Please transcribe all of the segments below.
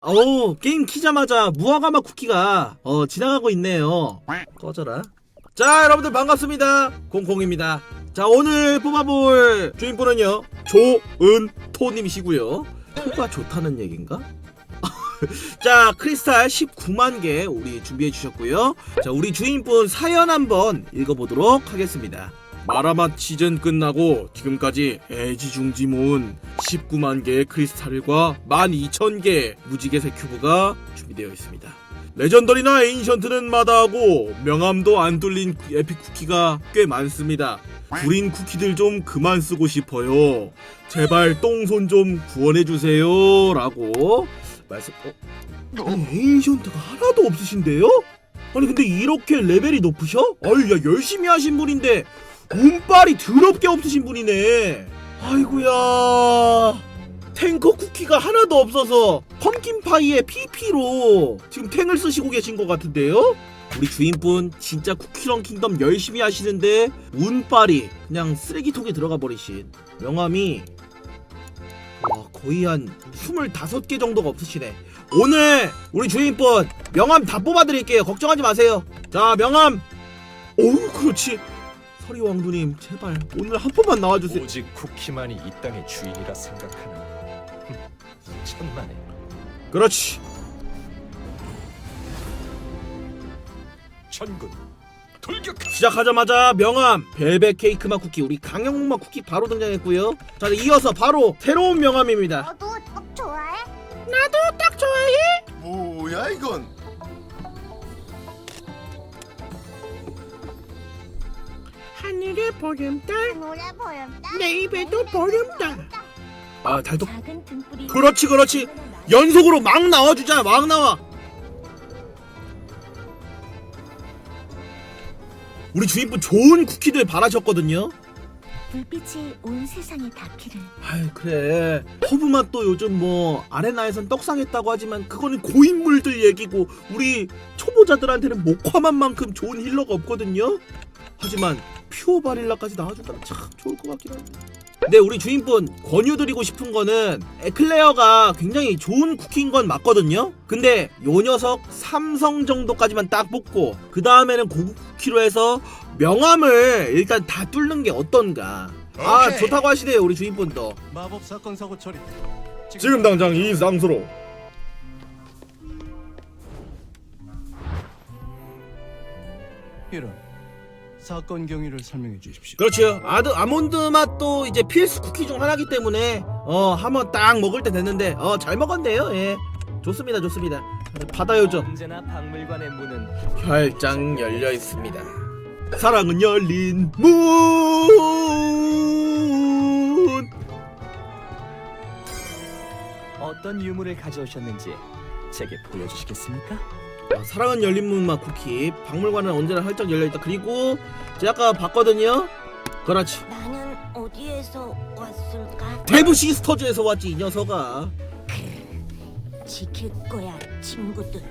오 게임 키자마자 무화과맛 쿠키가 어 지나가고 있네요. 꺼져라. 자 여러분들 반갑습니다. 공공입니다. 자 오늘 뽑아볼 주인분은요 조은토님이시고요. 토가 좋다는 얘긴가? 자 크리스탈 19만 개 우리 준비해 주셨고요. 자 우리 주인분 사연 한번 읽어보도록 하겠습니다 마라맛 시즌 끝나고 지금까지 애지중지 모은 19만 개의 크리스탈과 12,000개 무지개색 큐브가 준비되어 있습니다 레전더리나 에인션트는 마다하고 명함도 안 뚫린 에픽 쿠키가 꽤 많습니다 구린 쿠키들 좀 그만 쓰고 싶어요 제발 똥손 좀 구원해주세요 라고 말씀 어? 아니 에인션트가 하나도 없으신데요? 아니 근데 이렇게 레벨이 높으셔? 아유 야 열심히 하신 분인데 운빨이 더럽게 없으신 분이네. 아이구야. 탱커 쿠키가 하나도 없어서 펌킨파이의 PP로 지금 탱을 쓰시고 계신 것 같은데요? 우리 주인분 진짜 쿠키런 킹덤 열심히 하시는데 운빨이 그냥 쓰레기통에 들어가 버리신 명함이 와 거의 한 25개 정도가 없으시네. 오늘 우리 주인분 명함 다 뽑아드릴게요. 걱정하지 마세요. 자 명함. 오우 그렇지 서리 왕두님 제발 오늘 한 번만 나와주세요. 오직 쿠키만이 이 땅의 주인이라 생각하는 흠, 천만에. 그렇지. 천군 돌격 시작하자마자 명함 벨벳 케이크 맛 쿠키 우리 강영목 맛 쿠키 바로 등장했고요. 자 이어서 바로 새로운 명함입니다. 너도 떡 좋아해? 나도 딱 좋아해? 뭐야 이건? 하늘의 보름달. 노래 보였다. 내 입에도 보름달. 아 달도 작은 등불이 그렇지 그렇지. 연속으로 막 나와주자 막 나와. 우리 주인분 좋은 쿠키들 바라셨거든요. 불빛이 온 세상에 닿기를. 아이 그래. 허브맛 또 요즘 뭐 아레나에선 떡상했다고 하지만 그거는 고인물들 얘기고 우리 초보자들한테는 목화맛만큼 좋은 힐러가 없거든요. 하지만 퓨어 바릴라까지 나와준다면 참 좋을 것 같긴 한데. 근데 우리 주인분 권유드리고 싶은 거는 에클레어가 굉장히 좋은 쿠키인 건 맞거든요. 근데 요 녀석 삼성 정도까지만 딱 뽑고 그 다음에는 고급 쿠키로 해서 명함을 일단 다 뚫는 게 어떤가. 아 오케이. 좋다고 하시네요 우리 주인분도 마법 사건 사고 처리. 지금 당장 이 장소로. 이런 사건 경위를 설명해 주십시오. 그렇죠. 아드 아몬드 맛도 이제 필수 쿠키 중 하나기 때문에 어 한번 딱 먹을 때 됐는데 어 잘 먹었네요. 예. 좋습니다 좋습니다. 받아요 좀 언제나 박물관의 문은 활짝 열려 있습니다. 사랑은 열린 문! 어떤 유물을 가져오셨는지 제게 보여주시겠습니까? 아, 사랑은 열린 문맛 쿠키 박물관은 언제나 활짝 열려있다 그리고 제가 아까 봤거든요 그렇지 나는 어디에서 왔을까? 대부 시스터즈에서 왔지 이 녀석아 지킬 거야, 친구들.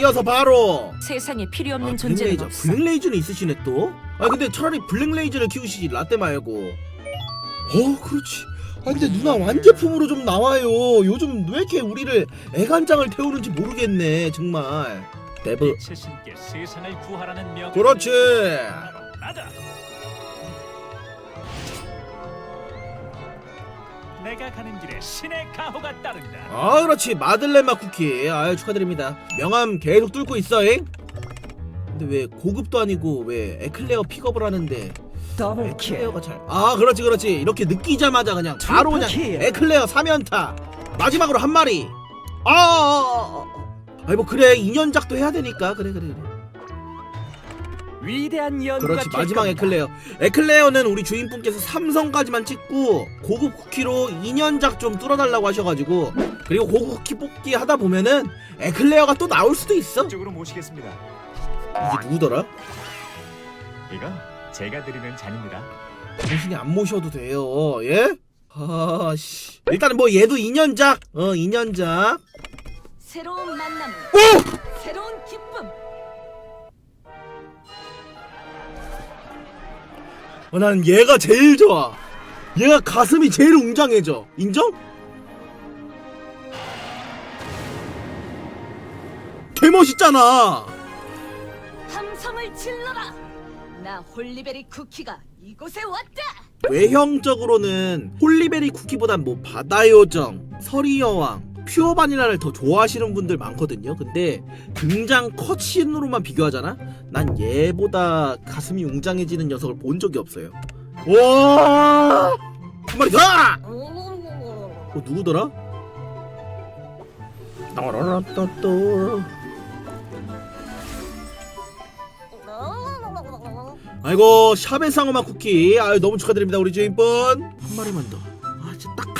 이어서 바로 세상에 필요 아, 없는 존재는 블랙레이저. 없어. 블랙레이저는 있으시네 또? 아 근데 차라리 블랙레이저를 키우시지 라떼 말고 어 그렇지 아 근데 누나 완제품으로 좀 나와요 요즘 왜 이렇게 우리를 애간장을 태우는지 모르겠네 정말 데브 빛의 신께 세상을 구하라는 명. 그렇지 나다. 내가 가는 길에 신의 가호가 따른다. 아 그렇지 마들렌 맛 쿠키 아유 축하드립니다 명함 계속 뚫고 있어잉 근데 왜 고급도 아니고 왜 에클레어 픽업을 하는데 더블 킬 에클레어가 잘. 아, 그렇지, 그렇지. 이렇게 느끼자마자 그냥 바로 그냥. 에클레어 3연타. 마지막으로 한 마리. 아, 아, 아, 아. 아니 뭐 그래 인연작도 해야 되니까 그래 그래 그래. 위대한 연구가 그렇지 될 마지막 겁니다. 에클레어. 에클레어는 우리 주인분께서 삼성까지만 찍고 고급 쿠키로 인연작 좀 뚫어달라고 하셔가지고 그리고 고급 쿠키 뽑기 하다 보면은 에클레어가 또 나올 수도 있어. 이쪽으로 모시겠습니다. 이게 누구더라? 이거 제가 드리는 잔입니다. 당신이 안 모셔도 돼요. 예? 아씨. 일단은 뭐 얘도 인연작. 어 인연작. 새로운 만남, 오! 새로운 기쁨. 어, 난 얘가 제일 좋아. 얘가 가슴이 제일 웅장해져. 인정? 개멋있잖아 함성을 질러라. 나 홀리베리 쿠키가 이곳에 왔다. 외형적으로는 홀리베리 쿠키보단 뭐 바다요정, 서리여왕, 퓨어 바닐라를 더 좋아하시는 분들 많거든요. 근데 등장 컷신으로만 비교하잖아? 난 얘보다 가슴이 웅장해지는 녀석을 본 적이 없어요. 와! 한 마리 더! 어, 누구더라? 따라라따따. 아이고 샵의 상어맛 쿠키 아유 너무 축하드립니다 우리 주인분 한 마리만 딱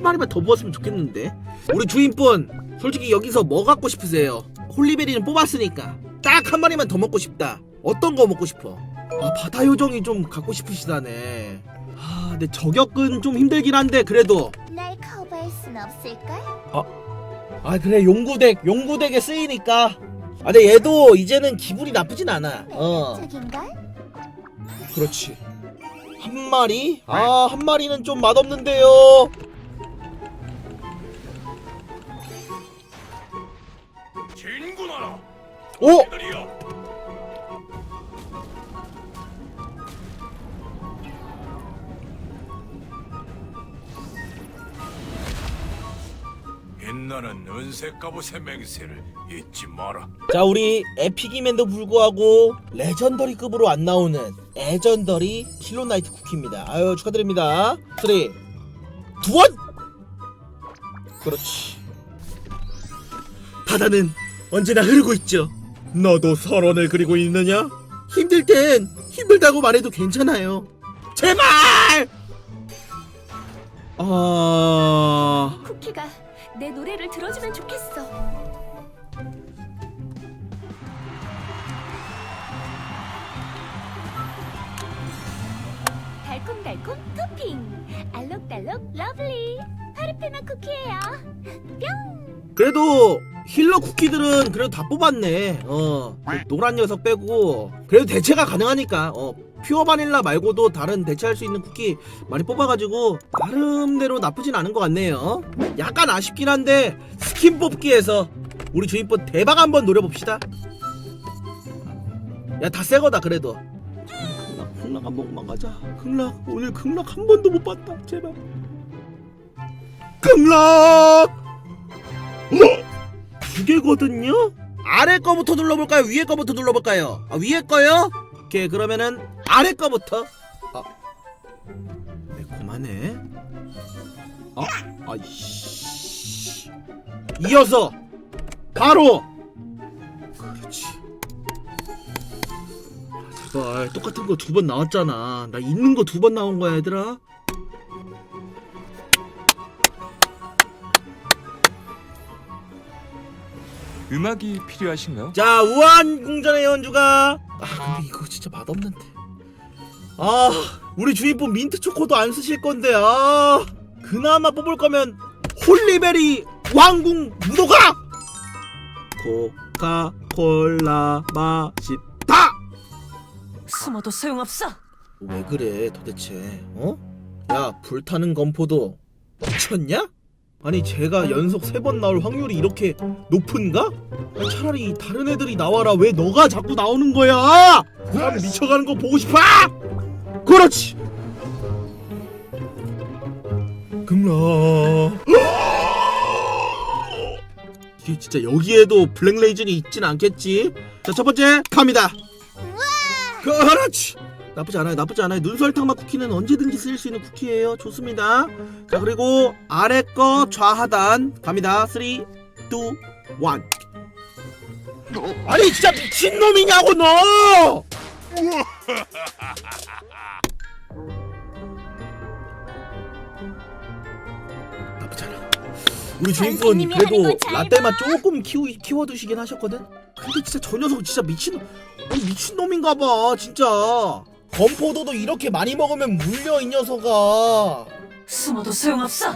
한 마리만 더 먹었으면 좋겠는데? 우리 주인분 솔직히 여기서 뭐 갖고 싶으세요? 홀리베리는 뽑았으니까 딱 한 마리만 더 먹고 싶다. 어떤 거 먹고 싶어? 아 바다 요정이 좀 갖고 싶으시다네. 아 근데 저격은 좀 힘들긴 한데 그래도. 날 커버할 순 없을걸? 아 그래. 용구덱 용구덱에 쓰이니까. 아 근데 얘도 이제는 기분이 나쁘진 않아. 어. 저긴걸? 그렇지. 한 마리? 아, 한 마리는 좀 맛없는데요. 오! 들이여. 빛나는 은색 갑옷의 맹세를 잊지 마라. 자, 우리 에픽임에도 불구하고 레전더리급으로 안 나오는 레전더리 킬로나이트 쿠키입니다. 아유, 축하드립니다. 3, 2, 1! 그렇지. 바다는 언제나 흐르고 있죠. 너도 설원을 그리고 있느냐? 힘들 땐 힘들다고 말해도 괜찮아요. 제발! 아... 쿠키가 내 노래를 들어주면 좋겠어. 달콤달콤 토핑. 알록달록 러블리. 파르페마 쿠키예요. 그래도 힐러 쿠키들은 그래도 다 뽑았네. 어, 그 노란 녀석 빼고 그래도 대체가 가능하니까. 어, 퓨어 바닐라 말고도 다른 대체할 수 있는 쿠키 많이 뽑아가지고 나름대로 나쁘진 않은 것 같네요. 약간 아쉽긴 한데 스킨 뽑기에서 우리 주인분 대박 한번 노려봅시다. 야 다 새거다 그래도. 극락 한 번만 가자. 극락 오늘 극락 한 번도 못 봤다 제발. 극락. 두 개거든요? 아래 거부터 눌러볼까요? 위에 거부터 눌러볼까요? 아, 위에 거요? 오케이, 그러면은 아래 거부터. 아, 매콤하네. 아, 아이씨. 이어서 바로. 그렇지. 아, 제발 똑같은 거 두 번 나왔잖아. 나 있는 거 두 번 나온 거야, 얘들아. 음악이 필요하신가요? 자 우한 궁전의 연주가 아 근데 이거 진짜 맛없는데 아 우리 주인분 민트 초코도 안 쓰실 건데 아 그나마 뽑을 거면 홀리베리 왕궁 무도가 코카콜라 맛있다 숨어도 소용없어. 왜 그래 도대체 어? 야 불타는 검포도 미쳤냐? 아니 제가 연속 세 번 나올 확률이 이렇게 높은가? 차라리 다른 애들이 나와라 왜 너가 자꾸 나오는 거야? 사람 미쳐가는 거 보고 싶어? 그렇지 금라 이게 진짜 여기에도 블랙레이즌이 있진 않겠지? 자 첫 번째 갑니다 그렇지 나쁘지 않아요. 나쁘지 않아요. 눈설탕맛 쿠키는 언제든지 쓰일 수 있는 쿠키예요. 좋습니다. 자 그리고 아래 거 좌하단 갑니다. 3 2 1 아니 진짜 미친놈이냐고 너! 나쁘지 않아. 우리 주인분 선생님이 하는 그래도 거잘 라떼 맛 조금 키우, 키워두시긴 하셨거든? 근데 진짜 저 녀석 진짜 미친 아니, 미친놈인가 봐 진짜 건포도도 이렇게 많이 먹으면 물려 이 녀석아 숨어도 소용없어.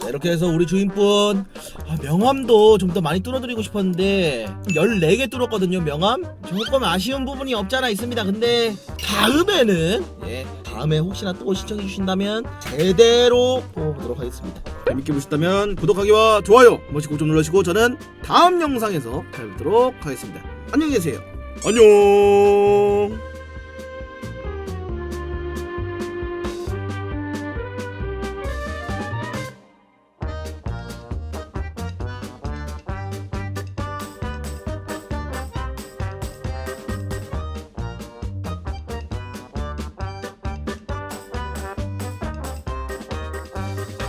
자, 이렇게 해서 우리 주인분 아, 명함도 좀 더 많이 뚫어드리고 싶었는데 14개 뚫었거든요 명함 조금 아쉬운 부분이 없잖아 있습니다 근데 다음에는 예 다음에 혹시나 또 신청해 주신다면 제대로 뽑아보도록 하겠습니다 재밌게 보셨다면 구독하기와 좋아요 한 번씩 꼭 좀 눌러주시고 저는 다음 영상에서 뵙도록 하겠습니다. 안녕히 계세요. 안녕.